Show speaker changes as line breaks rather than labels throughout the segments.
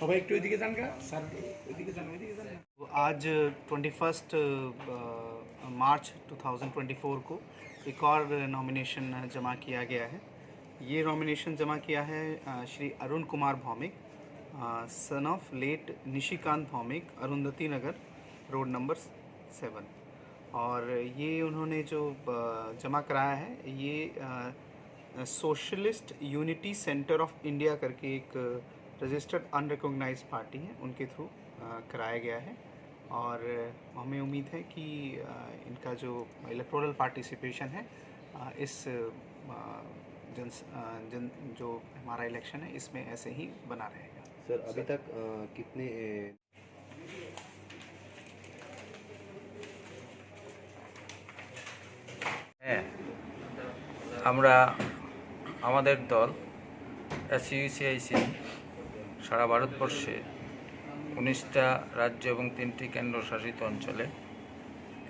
সবাই একটু ওইদিকে যান গা স্যার ওইদিকে যান ওইদিকে যান
आज ट्वेंटी फर्स्ट मार्च 2024 को एक और नॉमिनेशन जमा किया गया है ये नॉमिनेशन जमा किया है Shri Arun Kumar Bhowmik son of late Nishikant Bhowmik, Arundhati Nagar road number seven और ये उन्होंने जो जमा कराया है, ये socialist unity centre of India करके एक रजिस्टर्ड अनरिकोगनाइज पार्टी है, उनके थ्रू कराया गया है। और हमें उम्मीद है कि इनका जो इलेक्टोरल पार्टिसिपेशन है इस जन अ, जन जो हमारा इलेक्शन है इसमें ऐसे ही बना रहेगा
सर अभी तक अ, कितने ए,
হ্যাঁ আমরা আমাদের দল এসইউসিআইসি সারা ভারতবর্ষে উনিশটা রাজ্য এবং তিনটি কেন্দ্রশাসিত অঞ্চলে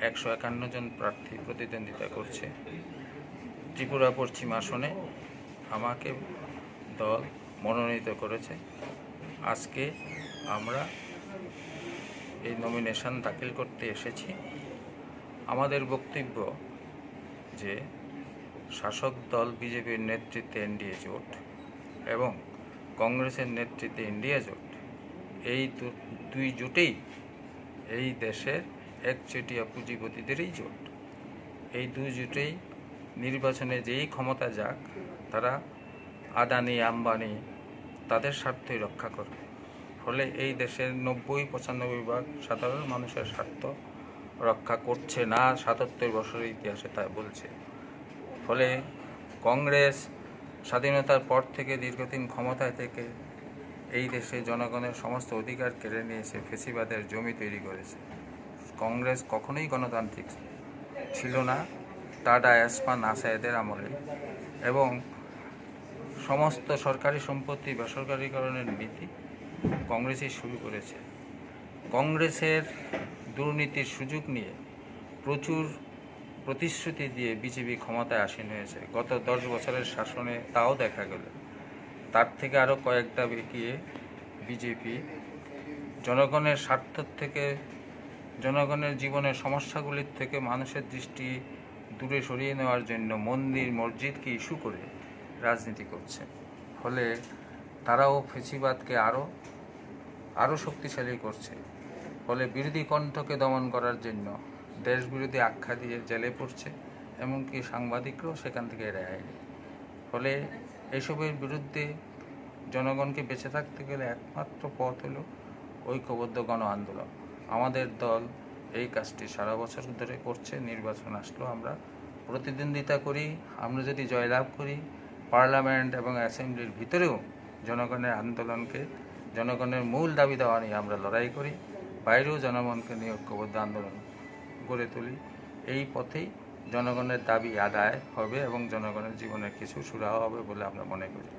একশো একান্ন জন প্রার্থী প্রতিদ্বন্দ্বিতা করছে ত্রিপুরা পশ্চিম আসনে আমাকে দল মনোনীত করেছে। আজকে আমরা এই নমিনেশন দাখিল করতে এসেছি। আমাদের বক্তব্য যে শাসক দল বিজেপির নেতৃত্বে এনডিএ জোট এবং কংগ্রেসের নেতৃত্বে ইন্ডিয়া জোট, এই দুই জোটেই এই দেশের একচেটিয়া পুঁজিপতিদেরই জোট। এই দুই জোটেই নির্বাচনে যেই ক্ষমতা যাক, তারা আদানি, আম্বানি তাদের স্বার্থই রক্ষা করবে। ফলে এই দেশের নব্বই, পঁচানব্বই ভাগ সাধারণ মানুষের স্বার্থ রক্ষা করছে না সাতাত্তর বছরের ইতিহাসে তা বলছে। ফলে কংগ্রেস স্বাধীনতার পর থেকে দীর্ঘদিন ক্ষমতায় থেকে এই দেশে জনগণের সমস্ত অধিকার কেড়ে নিয়েছে, ফেসিবাদের জমি তৈরি করেছে। কংগ্রেস কখনোই গণতান্ত্রিক ছিল না। টাটা অ্যাসপা নাসা এদের আমলে এবং সমস্ত সরকারি সম্পত্তি বেসরকারীকরণের নীতি কংগ্রেসই শুরু করেছে। কংগ্রেসের দুর্নীতির সুযোগ নিয়ে প্রচুর প্রতিশ্রুতি দিয়ে বিজেপি ক্ষমতায় আসীন হয়েছে। গত দশ বছরের শাসনে তাও দেখা গেল। তার থেকে আরও কয়েকটা বেঁকিয়ে বিজেপি জনগণের স্বার্থ থেকে, জনগণের জীবনের সমস্যাগুলির থেকে মানুষের দৃষ্টি দূরে সরিয়ে নেওয়ার জন্য মন্দির, মসজিদকে ইস্যু করে রাজনীতি করছে। ফলে তারাও ফেসিবাদকে আরও আরও শক্তিশালী করছে। ফলে বিরোধী কণ্ঠকে দমন করার জন্য দেশ বিরোধী আখ্যা দিয়ে জেলে পড়ছে, এমনকি সাংবাদিকরাও সেখান থেকে রেহাই ফলে এসবের বিরুদ্ধে জনগণকে বেঁচে থাকতে গেলে একমাত্র পথ হলো ঐক্যবদ্ধ গণ আন্দোলন আমাদের দল এই কাজটি সারা বছর ধরে করছে, নির্বাচন আসলো, আমরা প্রতিদ্বন্দ্বিতা করি, আমরা যদি জয়লাভ করি, পার্লামেন্ট এবং অ্যাসেম্বলির ভিতরেও জনগণের আন্দোলনকে, জনগণের মূল দাবি দেওয়া নিয়ে আমরা লড়াই করি, বাইরেও জনগণকে নিয়ে ঐক্যবদ্ধ আন্দোলন গড়ে তুলি। এই পথেই জনগণের দাবি আদায় হবে এবং জনগণের জীবনের কিছু সুরাহা হবে বলে আমরা মনে করি।